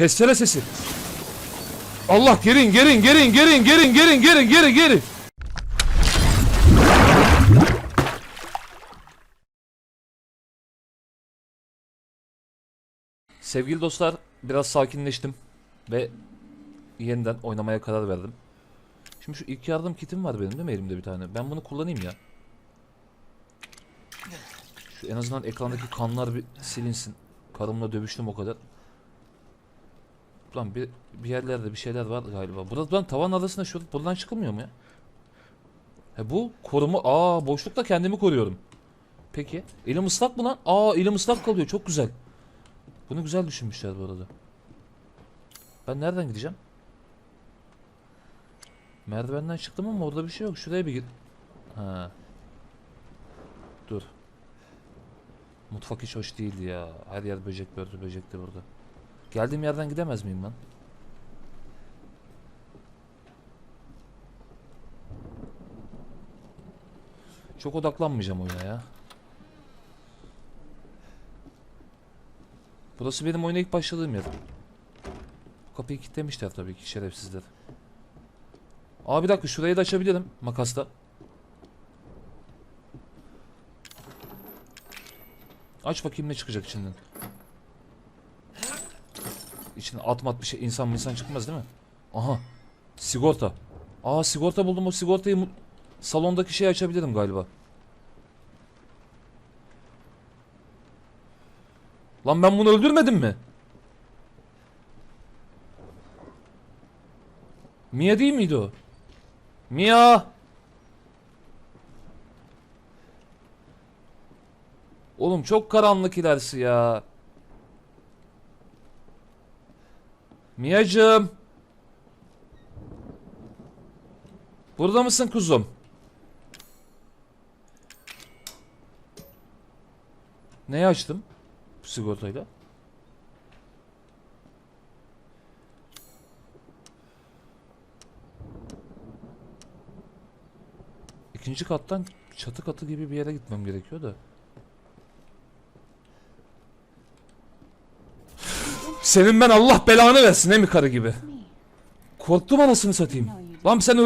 Testere sesi. Allah gerin gerin gerin gerin gerin gerin gerin gerin gerin. Sevgili dostlar biraz sakinleştim ve yeniden oynamaya karar verdim. Şimdi şu ilk yardım kitim var benim değil mi elimde bir tane? Ben bunu kullanayım ya. Şu en azından ekrandaki kanlar bir silinsin. Karımla dövüştüm o kadar. Lan bir, bir yerlerde bir şeyler var galiba. Buradan tavan arasında şu buradan çıkılmıyor mu ya? He bu koruma. Aa boşlukta kendimi koruyorum. Peki. Elim ıslak mı lan? Aa elim ıslak kalıyor. Çok güzel. Bunu güzel düşünmüşler bu arada. Ben nereden gideceğim? Merdivenden çıktım ama orada bir şey yok. Şuraya bir git. Ha. Dur. Mutfak hiç hoş değildi ya. Her yer böcek bördü böcekti burada. Geldiğim yerden gidemez miyim ben? Çok odaklanmayacağım oyuna ya. Burası benim oyuna ilk başladığım yer. Bu kapıyı kilitlemişler tabii ki şerefsizler. Aa bir dakika şurayı da açabilirim makasla. Aç bakayım ne çıkacak içinden. İçine at mat bir şey insan mı insan çıkmaz değil mi? Aha. Sigorta. Aa sigorta buldum o sigortayı salondaki şeyi açabilirim galiba. Lan ben bunu öldürmedim mi? Mia değil miydi o? Mia! Oğlum çok karanlık ilerisi ya. Mia'cığım. Burada mısın kuzum? Neyi açtım? Sigortayla. İkinci kattan çatı katı gibi bir yere gitmem gerekiyor da. Senin ben Allah belanı versin he mi karı gibi? Korktum anasını satayım. Lan sen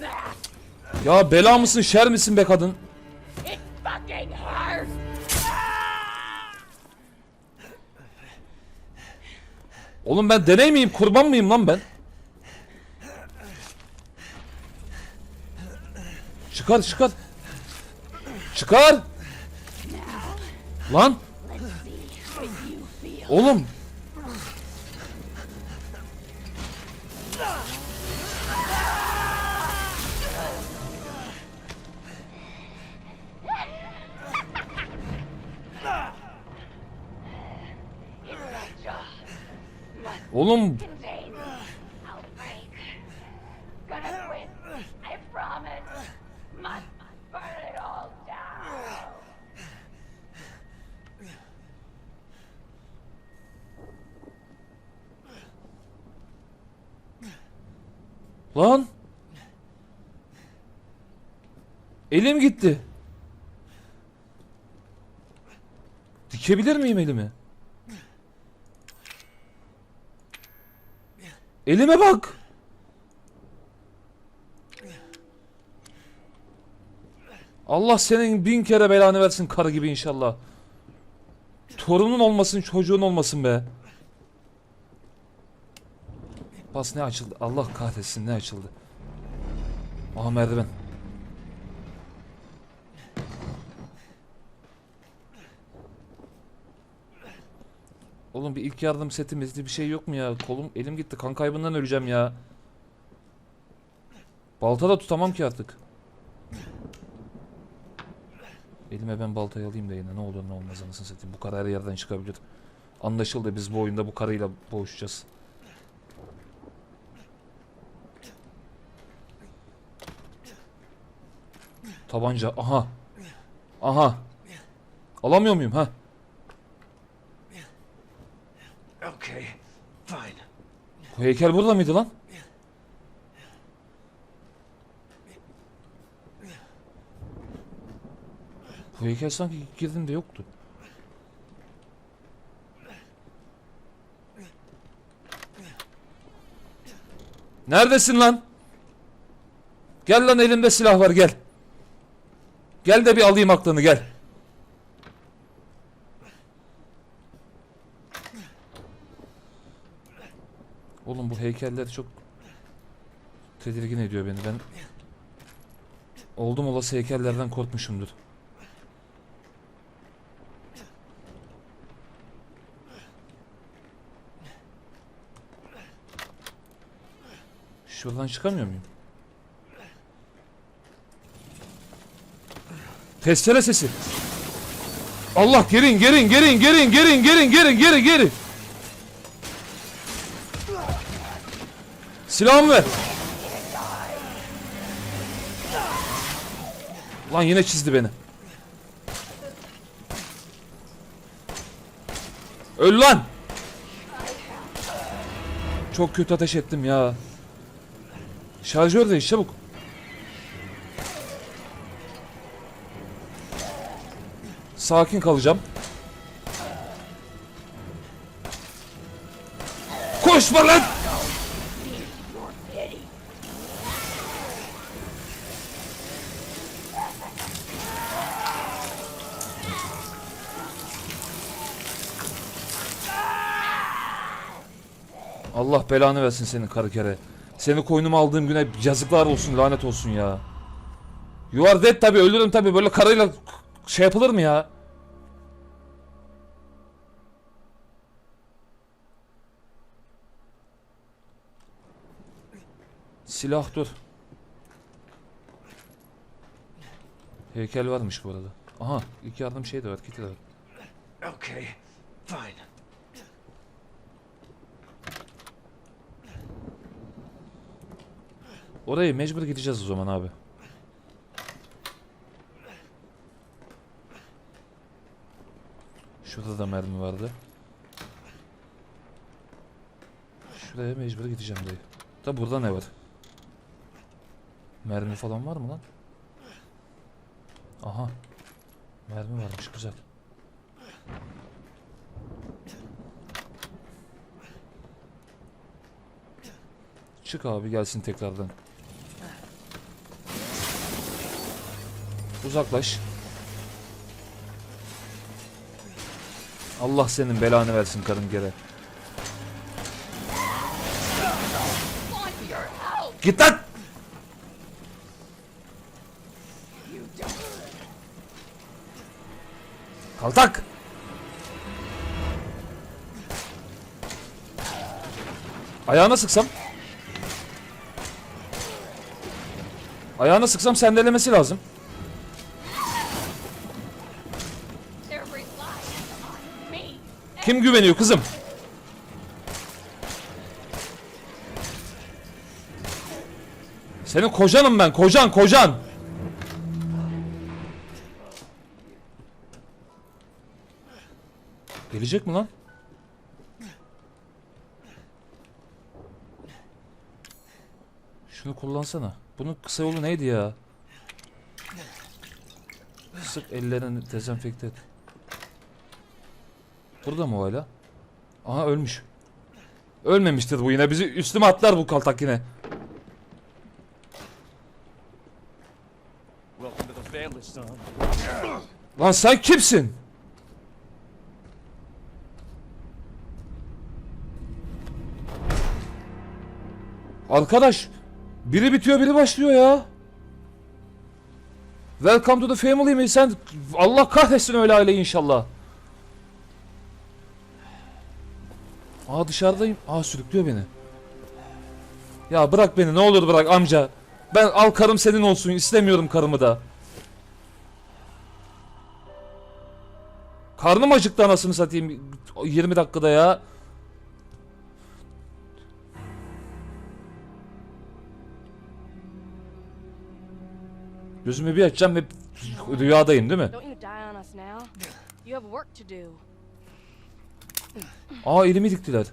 that. Ya bela mısın şer misin be kadın? Oğlum ben deney miyim kurban mıyım lan ben? Çıkar çıkar. Çıkar. Lan. Oğlum. Oğlum Lan. Elim gitti. Dikebilir miyim elimi? Elime bak. Allah senin bin kere belanı versin karı gibi inşallah. Torunun olmasın çocuğun olmasın be. Bas ne açıldı? Allah kahretsin ne açıldı? Aha merdiven. Oğlum bir ilk yardım seti meti bir şey yok mu ya? Kolum elim gitti. Kan kaybından öleceğim ya. Balta da tutamam ki artık. Elime ben baltayı alayım da yine ne olur ne olmaz anasını satayım. Bu kara her yerden çıkabilir. Anlaşıldı biz bu oyunda bu karıyla boğuşacağız. Tabanca. Aha. Aha. Alamıyor muyum ha? Okay, fine. Bu heykel burada mıydı lan? Bu heykel sanki girdiğimde yoktu. Neredesin lan? Gel lan elimde silah var gel. Gel de bir alayım aklını gel. Oğlum bu heykeller çok tedirgin ediyor beni. Ben oldum olası heykellerden korkmuşumdur. Şuradan çıkamıyor muyum? Testere sesi. Allah gerin gerin gerin gerin gerin gerin gerin gerin gerin. Silahımı ver. Lan yine çizdi beni. Öl lan. Çok kötü ateş ettim ya. Şarjör değiş çabuk. Sakin kalacağım. Koşma lan! Allah belanı versin senin karı kere. Seni koynuma aldığım güne yazıklar olsun lanet olsun ya. You are dead tabi ölürüm tabi böyle karıyla şey yapılır mı ya? Silah dur. Heykel varmış bu arada. Aha ilk yardım şey de var kiti de var. Okay, fine. Oraya mecbur gideceğiz o zaman abi. Şurada da mermi vardı. Şuraya mecbur gideceğim dayı. Da burada ne var? Mermi falan var mı lan? Aha. Mermi varmış güzel. Çık abi gelsin tekrardan. Uzaklaş. Allah senin belanı versin karın gere. Git lan! Ayağına sıksam? Ayağına sıksam sendelemesi lazım. Kim güveniyor kızım? Senin kocanım ben, kocan, kocan. Gelecek mi lan? Şunu kullansana. Bunun kısa yolu neydi ya? Sık ellerini dezenfekte et. Burada mı o hala? Aha ölmüş. Ölmemiştir bu yine. Bizi üstüme atlar bu kaltak yine. Lan sen kimsin? Arkadaş biri bitiyor biri başlıyor ya. Welcome to the family mi? Sen Allah kahretsin öyle aile inşallah. Aa dışarıdayım. Aa sürüklüyor beni. Ya bırak beni ne olur bırak amca. Ben al karım senin olsun istemiyorum karımı da. Karnım acıktı anasını satayım 20 dakikada ya. Gözümü bir açacağım ve rüyadayım değil mi? Aa elimi diktiler.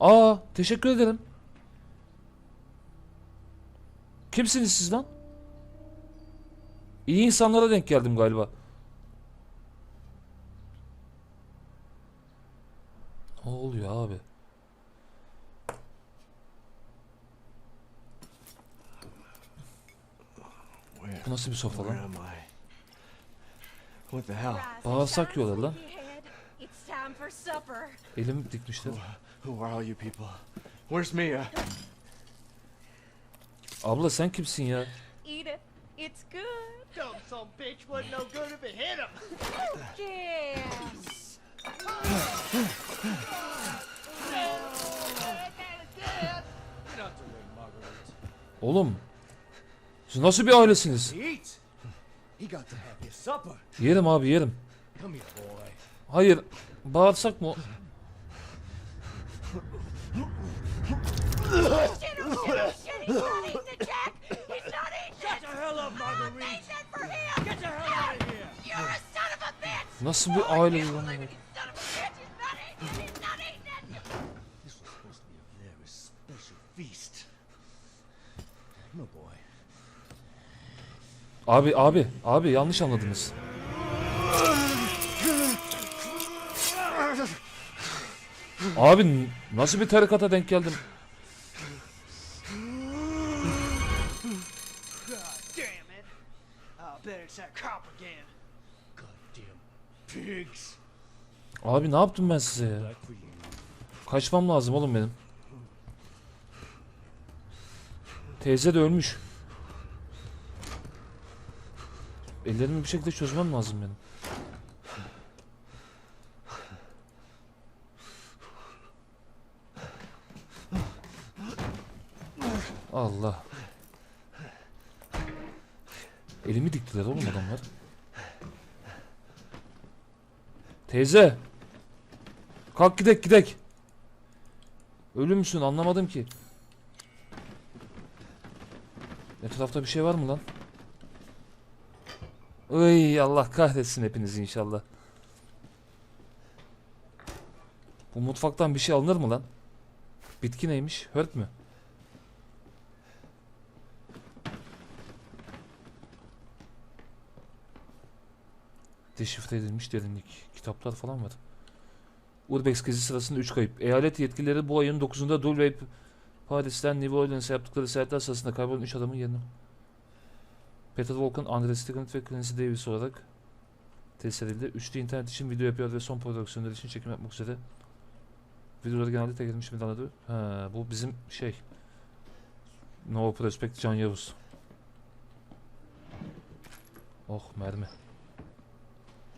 Aa teşekkür ederim. Kimsiniz siz lan? İyi insanlara denk geldim galiba. Ne oluyor abi? Bu nasıl bir sofra Where lan? am I? What the hell? Bağırsak yiyorlar lan. It's time for supper. Elim dikmişler. Who are all you people? Where's Mia? Abla sen kimsin ya? It's good. Dumb some bitch wasn't no good if it hit him. Yes. Get out the way, Marguerite. Oğlum. Siz nasıl bir ailesiniz? Yerim abi yerim. Hayır. Bağırsak mı? Shit, oh shit, Abi abi abi yanlış anladınız. Abi nasıl bir tarikata denk geldim? Abi ne yaptım ben size. Kaçmam lazım oğlum benim. Teyze de ölmüş. Ellerimi bir şekilde çözmem lazım benim. Allah. Elimi diktiler oğlum adamlar. Teyze. Kalk gidek gidek. Ölü müsün anlamadım ki. Etrafta bir şey var mı lan? Ay Allah kahretsin hepinizi inşallah. Bu mutfaktan bir şey alınır mı lan? Bitki neymiş? Hört mü? Deşifre edilmiş derinlik. Kitaplar falan var. Urbex gezi sırasında 3 kayıp. Eyalet yetkilileri bu ayın 9'unda Dul ve Paris'ten New Orleans'a yaptıkları seyahatler sırasında kaybolan 3 adamın yerini Peter Volkan, Andre Stigant ve Clancy Davis olarak test edildi. Üçlü internet için video yapıyor ve son prodüksiyonlar için çekim yapmak üzere. Videoları genelde tek edilmiş milyonları. Ha, bu bizim şey. Nova Prospect Can Yavuz. Oh mermi.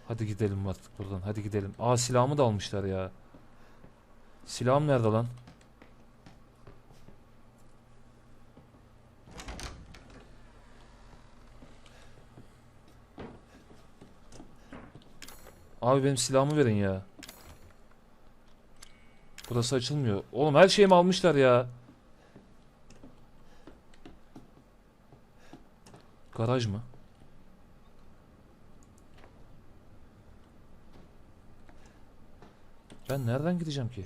Hadi gidelim artık buradan. Hadi gidelim. Aa silahımı da almışlar ya. Silahım nerede lan? Abi benim silahımı verin ya. Burası açılmıyor. Oğlum her şeyimi almışlar ya. Garaj mı? Ben nereden gideceğim ki?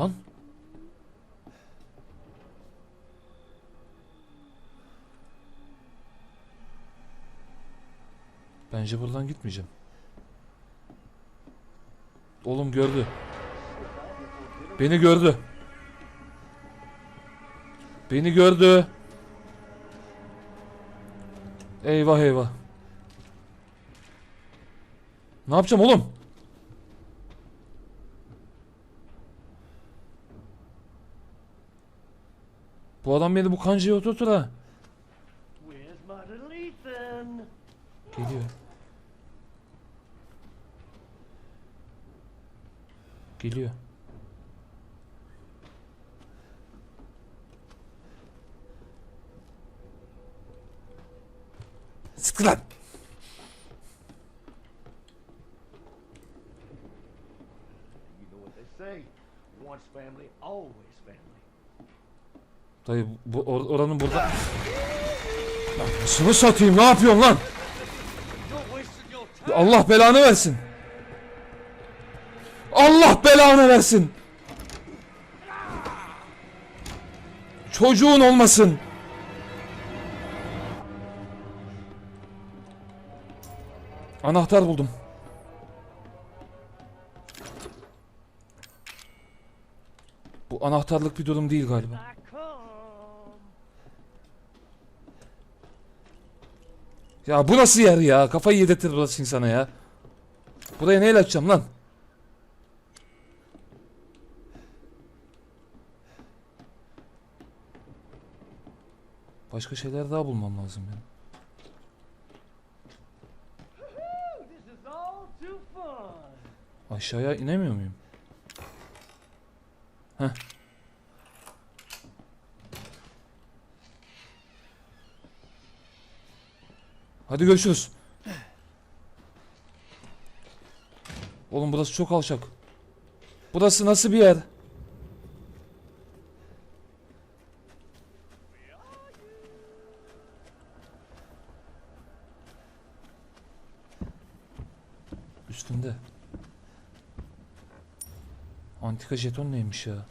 Lan. Bence buradan gitmeyeceğim. Oğlum gördü. Beni gördü. Beni gördü. Eyvah eyvah. Ne yapacağım oğlum? Bu adam beni bu kancaya oturtur ha. Geliyor. Geliyor. Sıkı lan. Once family, always family. Dayı bu or- oranın burada. Nasıl satayım? Ne yapıyorsun lan? Allah belanı versin. Allah belanı versin. Çocuğun olmasın. Anahtar buldum. Bu anahtarlık bir durum değil galiba. Ya bu nasıl yer ya? Kafayı yedirtir burası insana ya. Buraya neyle açacağım lan? Başka şeyler daha bulmam lazım benim. Aşağıya inemiyor muyum? Heh. Hadi görüşürüz. Oğlum burası çok alçak. Burası nasıl bir yer? Üstünde. Antika jeton neymiş ya?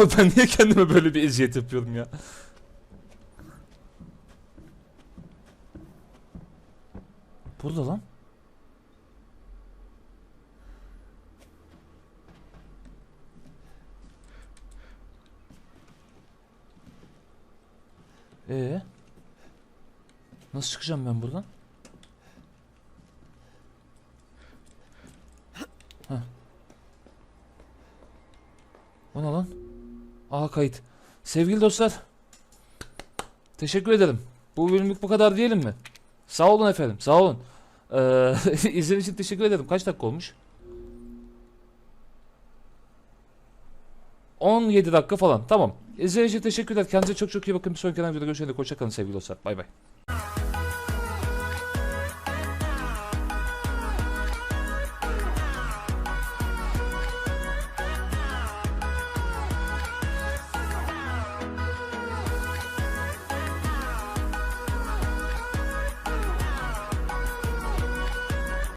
Abi ben niye kendime böyle bir eziyet yapıyorum ya? Burada lan. Ee? Nasıl çıkacağım ben buradan? Heh. O ne lan? Aha kayıt. Sevgili dostlar. Teşekkür ederim. Bu bölümlük bu kadar diyelim mi? Sağ olun efendim. Sağ olun. Ee, izlediğiniz için teşekkür ederim. Kaç dakika olmuş? 17 dakika falan. Tamam. İzlediğiniz için teşekkürler. Kendinize çok çok iyi bakın. Bir sonraki videoda görüşene dek hoşça kalın sevgili dostlar. Bay bay.